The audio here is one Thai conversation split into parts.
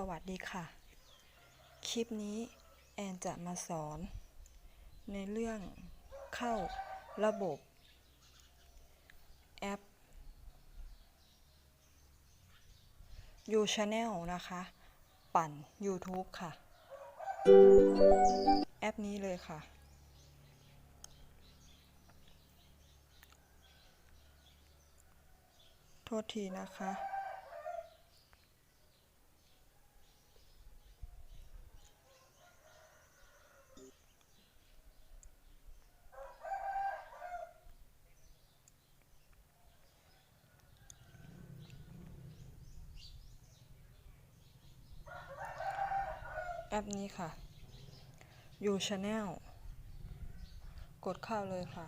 สวัสดีค่ะ คลิปนี้แอนจะมาสอน ในเรื่องเข้าระบบแอป You Channel นะคะ ปั่น YouTube ค่ะ แอปนี้เลยค่ะ โทษทีนะคะ You Channel กดเข้าเลยค่ะ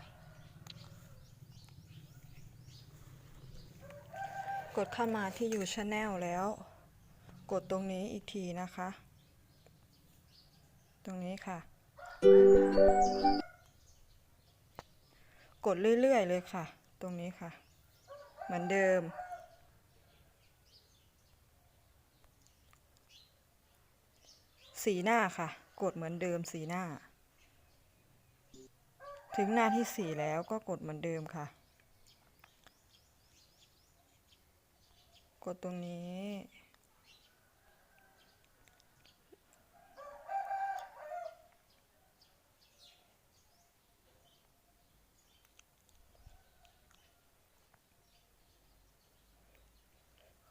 กดเข้ามาที่ You Channel แล้ว กดตรงนี้อีกทีนะคะ ตรงนี้ค่ะ กดเรื่อยๆเลยค่ะ ตรงนี้ค่ะ เหมือนเดิมสีหน้าค่ะ กดเหมือนเดิมสีหน้า ถึงหน้าที่สี่แล้วก็กดเหมือนเดิมค่ะ กดตรงนี้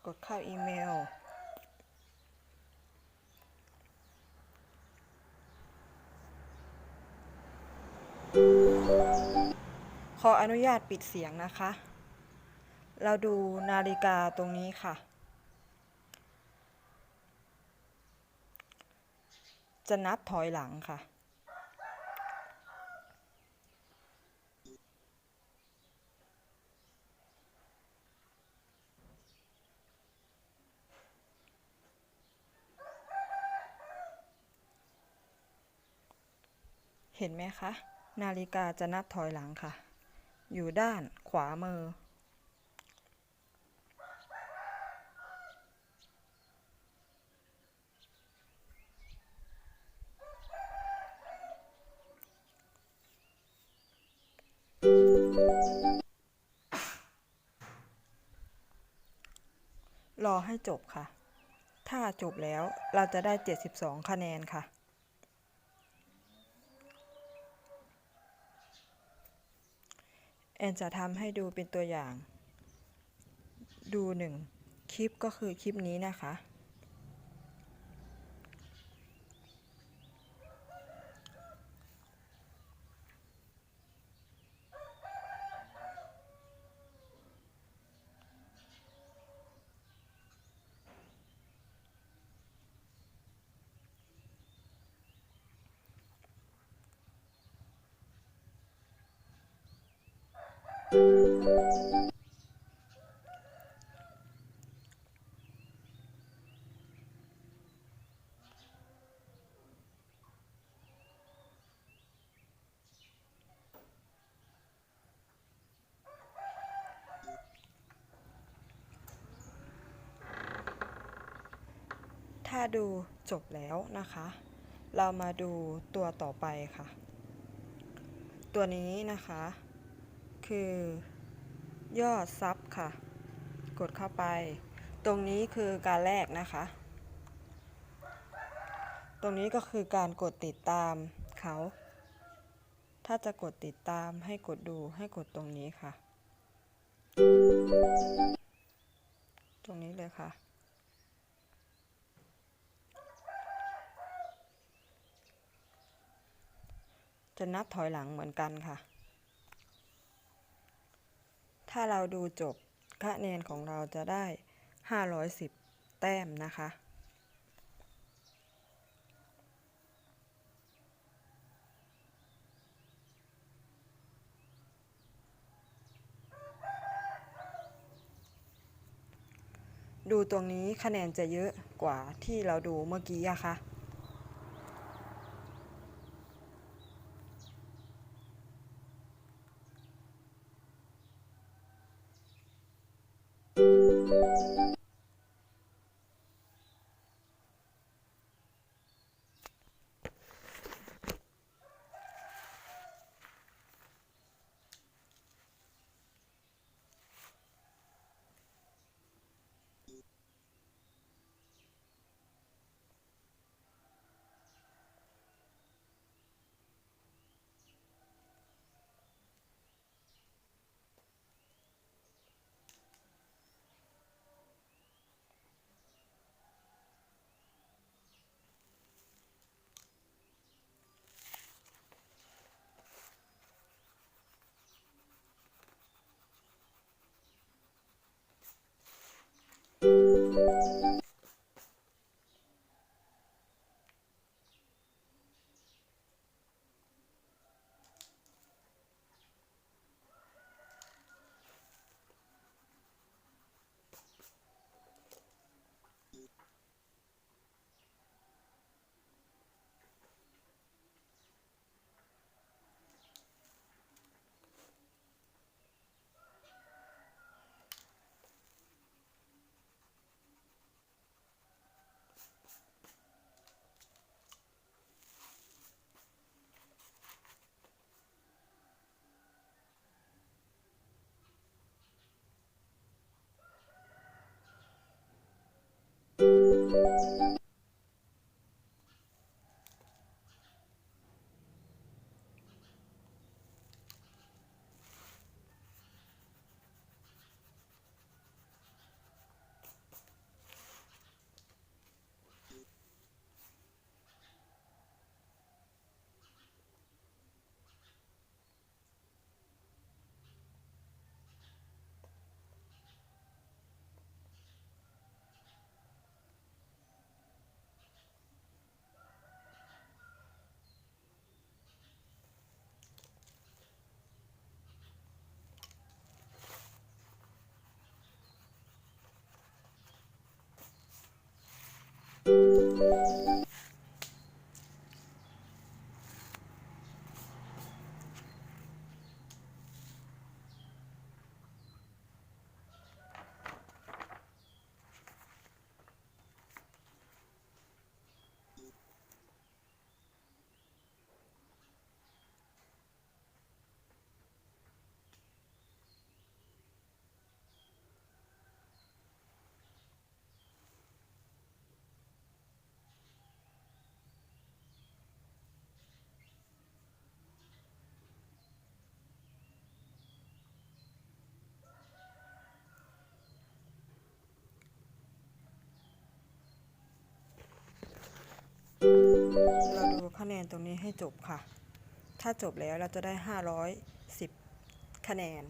กดเข้าอีเมล ออนุญาตปิดเสียงนะคะ เราดูนาฬิกาตรงนี้ค่ะ จะนับถอยหลังค่ะ เห็นไหมคะ นาฬิกาจะนับถอยหลังค่ะ อยู่ด้านขวามือ รอให้จบค่ะ ถ้าจบแล้วเราจะได้ 72 คะแนนค่ะ แอนจะทำให้ดูเป็นตัวอย่าง ดูหนึ่งคลิปก็คือคลิปนี้นะคะ ถ้าดูจบแล้วนะคะ เรามาดูตัวต่อไปค่ะ ตัวนี้นะคะ คือ ยอดซับค่ะ กดเข้าไป ตรงนี้คือการแลกนะคะ ตรงนี้ก็คือการกดติดตามเขา ถ้าจะกดติดตามให้กดดูให้กดตรงนี้ค่ะ ตรงนี้เลยค่ะจะนับถอยหลังเหมือนกันค่ะ ถ้าเราดูจบคะแนนของเราจะได้ 510 แต้มนะคะ ดูตรงนี้คะแนนจะเยอะกว่าที่เราดูเมื่อกี้อะค่ะ นตรงนี้ให้จบค่ะ ถ้าจบแล้วเราจะได้ 510 คะแนน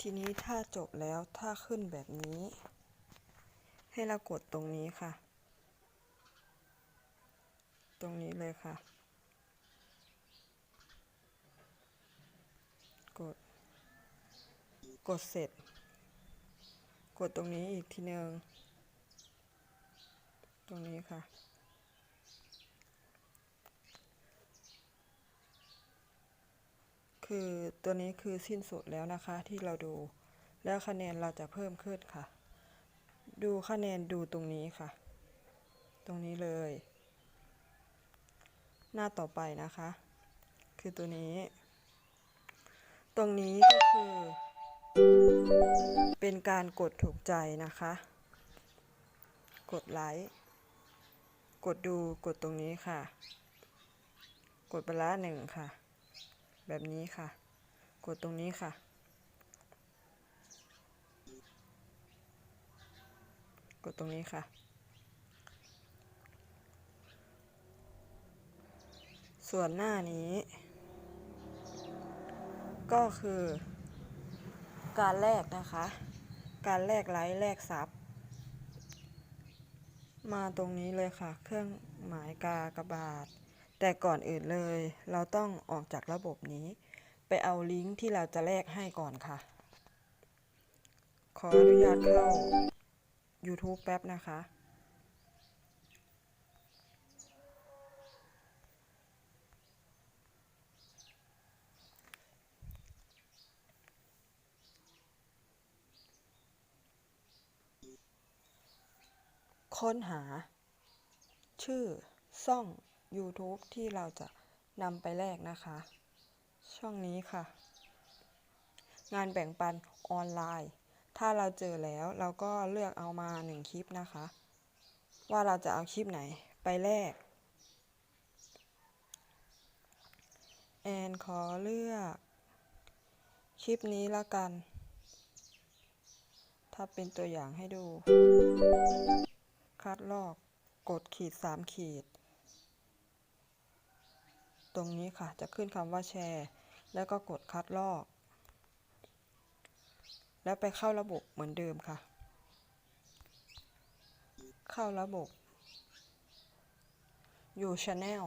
ทีนี้ถ้าจบแล้วถ้าขึ้นแบบนี้ ให้เรากดตรงนี้ค่ะ ตรงนี้เลยค่ะ กด กดเสร็จ กดตรงนี้อีกทีหนึ่งตรงนี้ค่ะ คือตัวนี้คือสิ้นสุดแล้วนะคะที่เราดู แล้วคะแนนเราจะเพิ่มขึ้นค่ะ ดูคะแนนดูตรงนี้ค่ะ ตรงนี้เลย หน้าต่อไปนะคะ คือตัวนี้ ตรงนี้ก็คือ เป็นการกดถูกใจนะคะ กดไลค์กดดูกดตรงนี้ค่ะ กดไปละหนึ่งค่ะ แบบนี้ค่ะ กดตรงนี้ค่ะ กดตรงนี้ค่ะ ส่วนหน้านี้ ก็คือ การแลกนะคะ การแลกไลค์แลกซับมาตรงนี้เลยค่ะ เครื่องหมายกากระบาท แต่ก่อนอื่นเลย เราต้องออกจากระบบนี้ ไปเอาลิงก์ที่เราจะแลกให้ก่อนค่ะ ขออนุญาตเข้า YouTube แป๊บนะคะค้นหา ชื่อช่อง YouTube ที่เราจะนำไปแลกนะคะ ช่องนี้ค่ะ งานแบ่งปันออนไลน์ ถ้าเราเจอแล้วเราก็เลือกเอามาหนึ่งคลิปนะคะ ว่าเราจะเอาคลิปไหนไปแลกแอนขอเลือกคลิปนี้ละกัน ถ้าเป็นตัวอย่างให้ดู คัดลอกกดขีดสามขีด ตรงนี้ค่ะ จะขึ้นคำว่าแชร์ แล้วก็กดคัดลอก แล้วไปเข้าระบบเหมือนเดิมค่ะ เข้าระบบ อยู่ช anel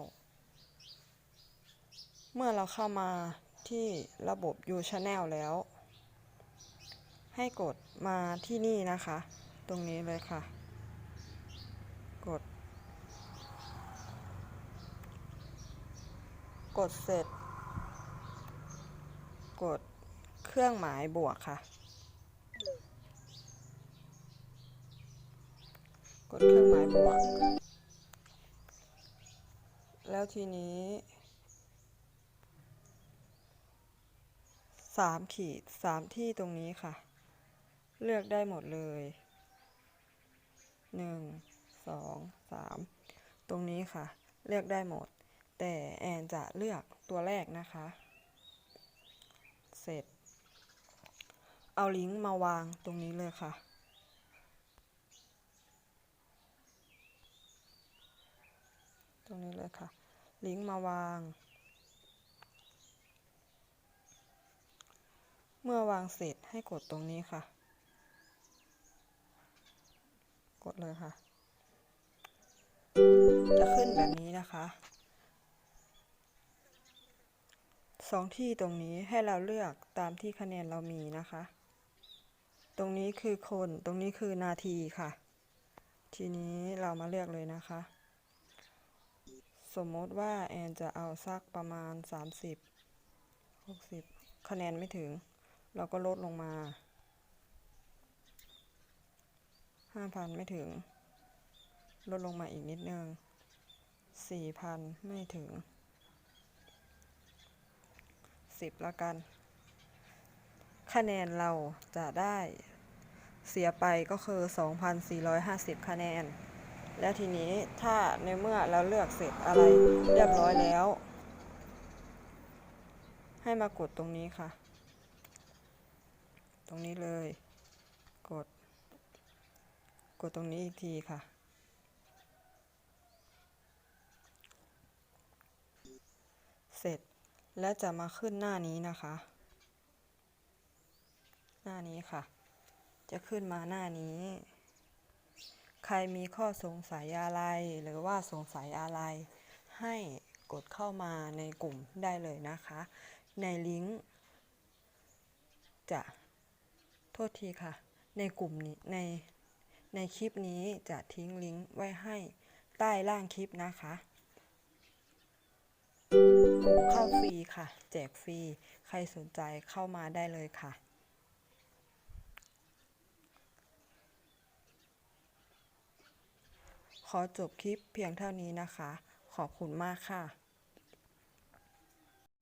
เมื่อเราเข้ามาที่ระบบ You Channel แล้ว ให้กดมาที่นี่นะคะ ตรงนี้เลยค่ะ กด กดเสร็จ กดเครื่องหมายบวกค่ะ กดเครื่องหมายบวก แล้วทีนี้สามขีดสามที่ตรงนี้ค่ะ เลือกได้หมดเลยหนึ่งสองสามตรงนี้ค่ะ เลือกได้หมด แต่แอนจะเลือกตัวแรกนะคะ เสร็จ เอาลิงก์มาวางตรงนี้เลยค่ะ ตรงนี้เลยค่ะ ลิงก์มาวาง เมื่อวางเสร็จให้กดตรงนี้ค่ะ กดเลยค่ะ จะขึ้นแบบนี้นะคะ สองที่ตรงนี้ให้เราเลือกตามที่คะแนนเรามีนะคะ ตรงนี้คือคนตรงนี้คือนาทีค่ะ ทีนี้เรามาเลือกเลยนะคะ สมมติว่าแอนจะเอาสักประมาณ 30 60 คะแนนไม่ถึง เราก็ลดลงมา 5,000 ไม่ถึง ลดลงมาอีกนิดนึง 4,000 ไม่ถึง 10ละกัน คะแนนเราจะได้เสียไปก็คือ 2,450 คะแนน แล้วทีนี้ถ้าในเมื่อเราเลือกเสร็จอะไรเรียบร้อยแล้ว ให้มากดตรงนี้ค่ะ ตรงนี้เลย กด กดตรงนี้อีกทีค่ะ เสร็จ แล้วจะมาขึ้นหน้านี้นะคะ หน้านี้ค่ะ จะขึ้นมาหน้านี้ ใครมีข้อสงสัยอะไรหรือว่าสงสัยอะไร ให้กดเข้ามาในกลุ่มได้เลยนะคะ ในลิงก์จะโทษทีค่ะ ในกลุ่มนี้ในในคลิปนี้จะทิ้งลิงก์ไว้ให้ใต้ล่างคลิปนะคะ เข้าฟรีค่ะ แจกฟรี ใครสนใจเข้ามาได้เลยค่ะ ขอจบคลิปเพียงเท่านี้นะคะ ขอบคุณมากค่ะ